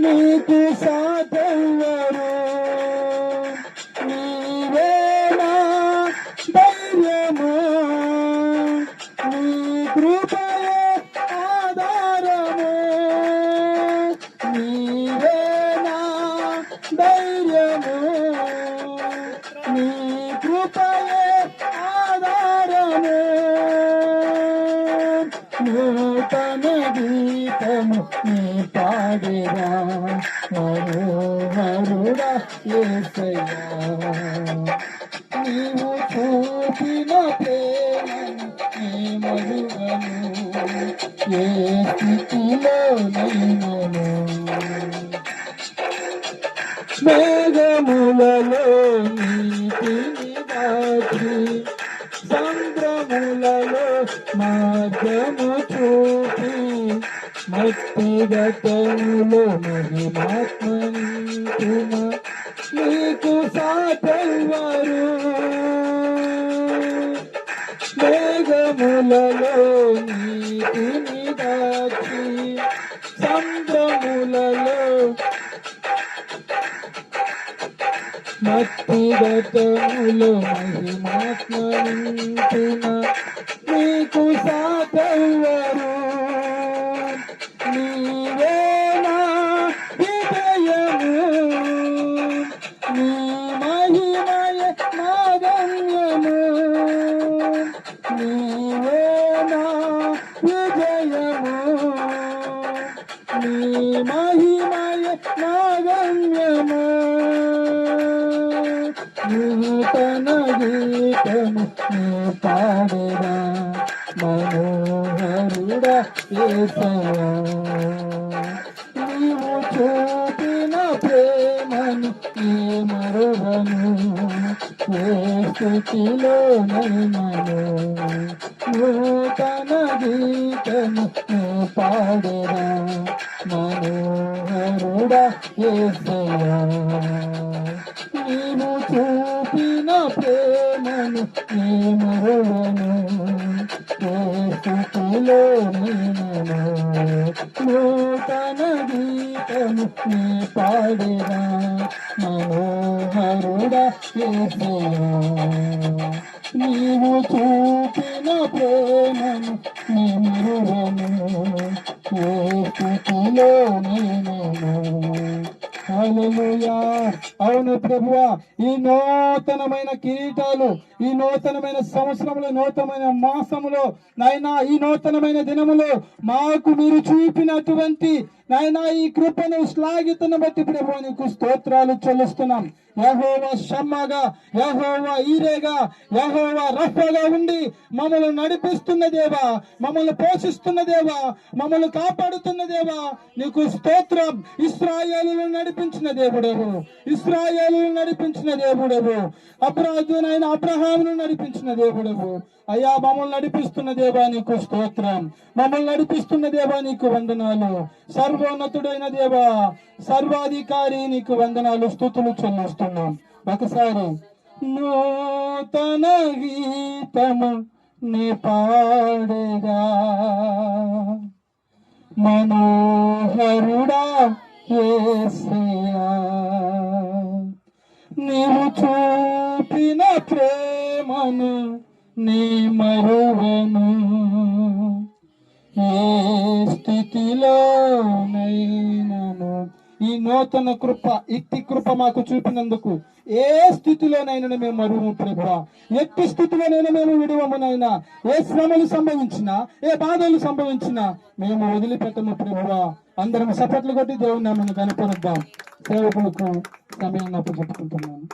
నీకు సాధవరు నీవేనా ధైర్యము నీ కృపయే ఆధారము? నీవేనా ధైర్యము? నూతన గీతము నీ పాడేరా మనోహరుడా ఏసయ్యా. నీవు చూపిన ప్రేమను నీ ఏ స్థితిలో నైనను మేఘములలో నీటిని దాచి మార్గము చూపి మట్టిగతములో మహిమాత్మంతున నీకు సాటెవ్వరు మేఘములలో నీటిని దాచి సంద్రములలో మట్టిగతములో మహిమాత్మంతున నీకు సాటెవ్వరు నీవేనా విజయము నీ మహిమయ నాగమ్యము. నీవేనా విజయము నీ మహిమయ నాగమ్యము నూతన గీతము పాడరా మనోహరుడా ఏసయ్యా నీవు చూపిన ప్రేమను ఏ మరువను ఏ స్థితిలో నైనను నూతన గీతము పాడరా మనోహరుడా ఏసయ్యా నీ మరువను ఏ స్థితిలో నేను నూతన గీతము నీ పాడేరా. మనోహరుడా నీవు చూపిన ప్రేమను నీ మరువను ఏ స్థితిలో నేను అవును ప్రభువా ఈ నూతనమైన కిరీటాలు ఈ నూతనమైన సంవత్సరంలో నూతనమైన మాసములో నాయన ఈ నూతనమైన దినములో మాకు మీరు చూపినటువంటి నాయనా ఈ కృపను శ్లాఘితను బట్టి ప్రభు నీకు స్తోత్రాలు చెల్లిస్తున్నాం. యహోవా షమ్మగా యహోవా ఈరేగా యహోవా రఫగా ఉండి మమ్మల్ని నడిపిస్తున్న దేవా మమ్మల్ని పోషిస్తున్న దేవా మమ్మల్ని కాపాడుతున్న దేవా నీకు స్తోత్రం. ఇస్రాయేలు నడిపించిన దేవుడవు. ఇస్రాయేలు నడిపించిన దేవుడవు. అబ్రాజునైన అబ్రహామును నడిపించిన దేవుడవు. అయ్యా మమ్మల్ని నడిపిస్తున్న దేవా నీకు స్తోత్రం. మమ్మల్ని నడిపిస్తున్న దేవా నీకు వందనాలు. సర్వోన్నతుడైన దేవా సర్వాధికారి నీకు వందనాలు స్థుతులు చెల్లిస్తున్నాం. ఒకసారి నూతన గీతము నీ పాడేగా మనోహరుడా యేసయ్యా నీవు చూపిన ప్రేమను నీ మరువను. ఏ స్థితిలో నూతన కృప ఇట్టి కృప మాకు చూపినందుకు. ఏ స్థితిలోనైనా మేము మరువు ప్రభా. ఎట్టి స్థితిలోనైనా మేము విడవమునైనా. ఏ శ్రమలు సంభవించినా ఏ బాధలు సంభవించినా మేము వదిలిపెట్టము ప్రభువా అందరం సపట్లు కొట్టి దేవుని నామను కనపరుద్దాం సేవకులకు సమయాన్ని అప్పు చెప్పుకుంటున్నాను